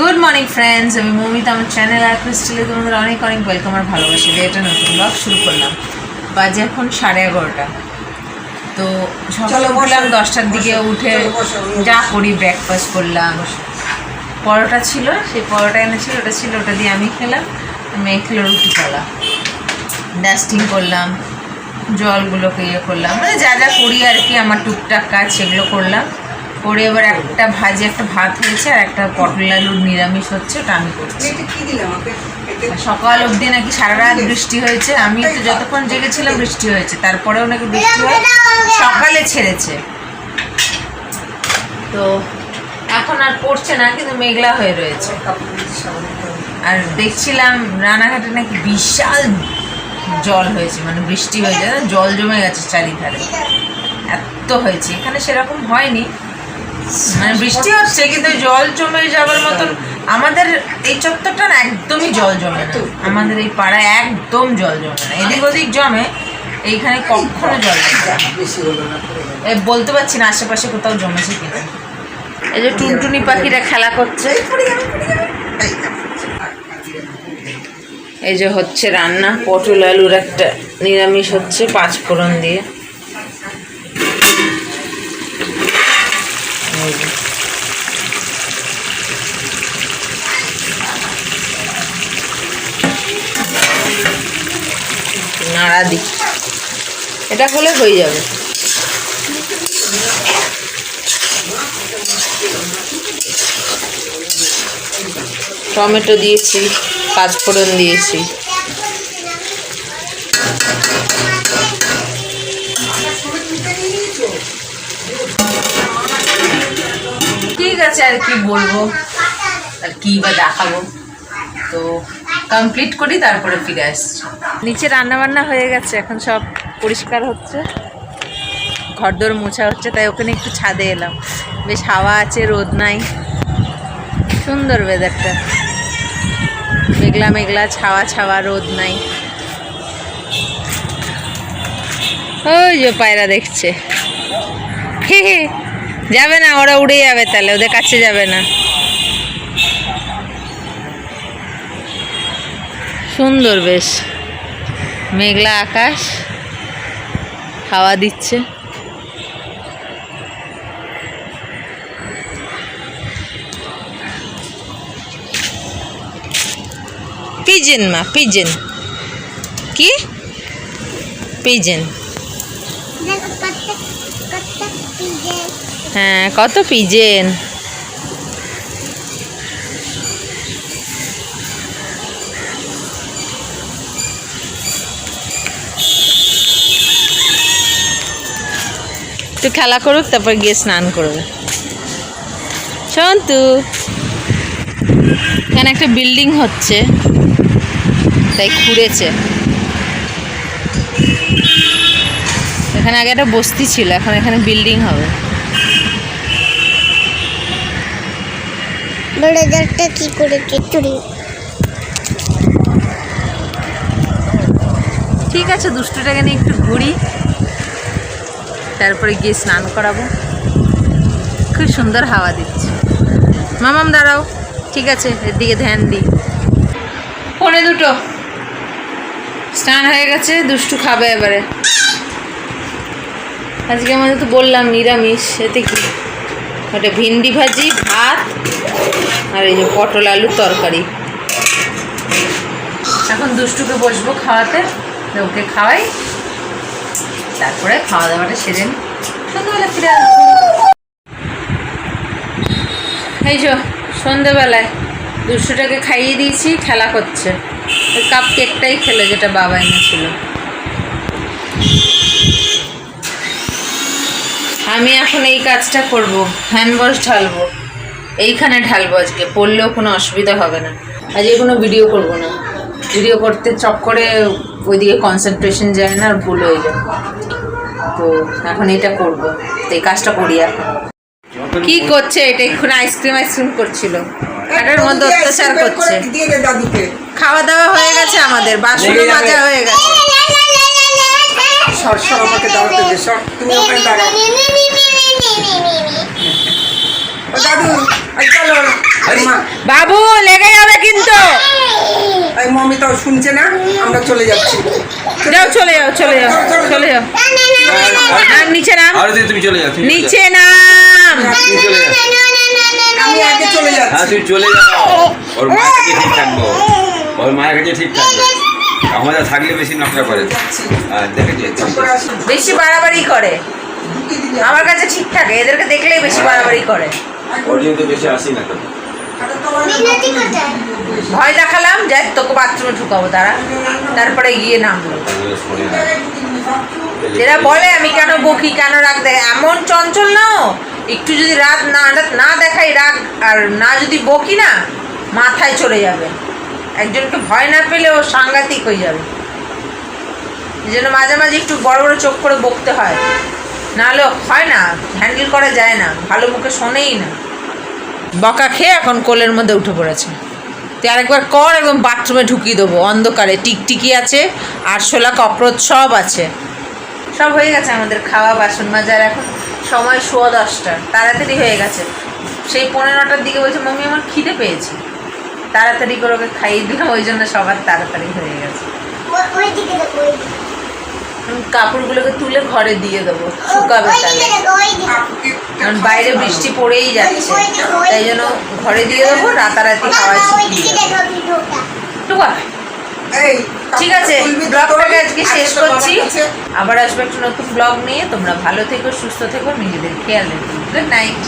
Good morning friends আমি মৌমিতা আমার channel আর ক্রিস্টালে তোমাদের অনেক অনেক ওয়েলকাম আর ভালোবাসি দিয়ে এটা নতুন ব্লগ শুরু করলাম। বাজে এখন সাড়ে এগারোটা। তো সকালে চলো উঠলাম দশটার দিকে উঠে যা করি ব্রেকফাস্ট করলাম। পরোটা ছিল সেই পরোটা এনেছিল ওটা ছিল ওটা দিয়ে আমি খেলাম। মেয়ে খেলো রুটি কলা ডাস্টিং করলাম জলগুলোকে ইয়ে করলাম। মানে যা যা করি আর কি আমার টুকটাক কাজ সেগুলো করলাম। করে এবার একটা ভাজি একটা ভাত হয়েছে আর একটা পটল আলুর নিরামিষ হচ্ছে ওটা আমি করছি। সকাল অবধি নাকি সারা রাত বৃষ্টি হয়েছে আমি তো যতক্ষণ জেগেছিলাম বৃষ্টি হয়েছে তারপরেও নাকি বৃষ্টি হয় সকালে ছেড়েছে। তো এখন আর পড়ছে না কিন্তু মেঘলা হয়ে রয়েছে। আর দেখছিলাম রানাঘাটে নাকি বিশাল জল হয়েছে মানে বৃষ্টি হয়েছে জল জমে গেছে চারিধারে। এত হয়েছে এখানে সেরকম হয়নি। মানে বৃষ্টি হচ্ছে কিন্তু জল জমে যাওয়ার মতন আমাদের এই চত্বরটা একদমই জল জমে না। আমাদের এই পাড়ায় একদম জল জমে না। এদিক ওদিক জমে এইখানে কখনো জল জমে না। বলতে পারছি না আশেপাশে কোথাও জমেছে কিনা। এই যে টুনটুনি পাখিরা খেলা করছে। এই, এই যে হচ্ছে রান্না পটল আলুর একটা নিরামিষ হচ্ছে পাঁচ ফোড়ন দিয়ে। নাড়া দিই। এটা হলে হয়ে যাবে। টমেটো দিয়েছি, পাঁচফোড়ন দিয়েছি। ঠিক আছে আর কি বলব, আর কি বা দেখাবো। তো কমপ্লিট করি, তারপরে ফিরে আসছি। নিচে রান্না বান্না হয়ে গেছে, এখন সব পরিষ্কার হচ্ছে। ঘরদোর মোছা হচ্ছে, তাই ওখানে একটু ছাদে এলাম। বেশ হাওয়া আছে, রোদ নাই। সুন্দর ওয়েদারটা মেঘলা মেঘলা, ছাওয়া ছাওয়া, রোদ নাই। ওই যে পায়রা দেখছে। হে হে, যাবে না, ওরা উড়ে যাবে তাহলে, ওদের কাছে যাবে না। সুন্দর বেশ। মেঘলা আকাশ হাওয়া দিচ্ছে। পিজেন মা পিজেন। কি? পিজেন। হ্যাঁ কত পিজেন? একটু খেলা করুক তারপর গিয়ে স্নান করবে সন্তু এখানে একটা বিল্ডিং হচ্ছে তাই খুঁড়েছে। এখানে আগে একটা বস্তি ছিল এখন এখানে বিল্ডিং হবে। ব্লেজারটা কি চুরি? ঠিক আছে দুষ্টুটাকে নিয়ে একটু ঘুরি। তারপরে গিয়ে স্নান করাবো। খুব সুন্দর হাওয়া দিচ্ছে। মামাম, দাঁড়াও। ঠিক আছে এর দিকে ধ্যান দিই। পনে দুটো। স্নান হয়ে গেছে, দুষ্টু খাবে এবারে। আজকে আমাদের তো বললাম নিরামিষ, এতে কি? ওটা ভিন্ডি ভাজি, ভাত, আর এই যে পটল আলুর তরকারি। এখন দুষ্টুকে বসবো খাওয়াতে, ওকে খাওয়াই। তারপরে খাওয়া দাওয়াটা সেরে। সন্ধ্যেবেলা ফিরে আসব। এই যো সন্ধেবেলায় দুষ্টুটাকে খাইয়ে দিয়েছি, খেলা করছে। কাপ কেকটাই খেলো, যেটা বাবা এনেছিল। আমি এখন এই কাজটা করব, হ্যান্ড ওয়াশ ঢালবো। এইখানে ঢালবো আজকে, পড়লেও কোনো অসুবিধা হবে না। আজকে কোনো ভিডিও করব না। ভিডিও করতে চক্করে ওইদিকে কনসেন্ট্রেশন যায় না আর ভুল হয়ে যায়। তো এখন এটা করব। তো এই কাজটা করি এখন। কি করছে এটা? এক্ষুনি আইসক্রিম আইসক্রিম করছিল। এটার মধ্যে অত্যাচার করছে। দিয়ে দে দাদুকে খাওয়া দাওয়া হয়ে গেছে আমাদের। বাসনও মাজা হয়ে গেছে। সর সর আমাকে দাঁড়াতে দে সর। তুমি ওখানে দাঁড়াও। দাদু চলো। বাবু লেগে যাবে কিন্তু। এই মমি তাও শুনছে না আমরা চলে যাচ্ছি। যাও চলে যাও চলে যাও চলে যাও। নাম নিচে নাম? আর তুমি চলে যাও নিচে নাম। তুমি চলে যাও আমি আগে চলে হ্যাঁ যাচ্ছি তুমি চলে যাও। ওর মায়ের কাছে ঠিক থাকব। ওর মায়ের কাছে ঠিক থাকবে। আমাদের থাকলে বেশি নকশা করে। হ্যাঁ বেশি বাড়াবাড়ি করে। আমার কাছে ঠিক থাকে এদেরকে দেখলেই বেশি বাড়াবাড়ি করে। ওর জন্য বেশি আসি না তো। ভয় দেখালাম, যাই তোকে বাথরুমে ঢুকাবো তারা তারপরে গিয়ে তাহলে এরা বলে, আমি কেন বকি, কেন রাগ দেখ এমন চঞ্চল না একটু যদি রাত না না দেখাই, রাগ আর না যদি বকি না, মাথায় চলে যাবে। একজনকে ভয় না পেলে ও সাংঘাতিক হয়ে যাবে। এই জন্য মাঝে মাঝে একটু বড় বড় চোখ করে বকতে হয়। নাহলে হয় না, হ্যান্ডেল করা যায় না, ভালো মুখে শোনেই না। বকা খেয়ে এখন কোলের মধ্যে উঠে পড়েছে। তুই আরেকবার কর, একদম বাথরুমে ঢুকিয়ে দেবো, অন্ধকারে। টিকটিকি আছে আরশোলা ককরোচ সব আছে। সব হয়ে গেছে আমাদের খাওয়া, বাসন মাজার এখন সময় সোয়া দশটা। তাড়াতাড়ি হয়ে গেছে। সেই পনেরোটার দিকে বলছে, মম্মি, আমার খিদে পেয়েছে। তাড়াতাড়ি করে ওকে খাইয়ে দিলাম, ওই জন্য সবার তাড়াতাড়ি হয়ে গেছে। কাপড়গুলোকে তুলে ঘরে দিয়ে দেবো শুকাবে তাহলে। কারণ বাইরে বৃষ্টি পড়েই যাচ্ছে তাই জন্য ঘরে দিয়ে দেবো রাতারাতি হাওয়ায় শুকিয়ে টুকা ঠিক আছে ব্লগটাকে আজকে শেষ করছি। আবার আসবে একটা নতুন ব্লগ নিয়ে। তোমরা ভালো থেকো সুস্থ থেকো নিজেদের খেয়াল রেখো। Good night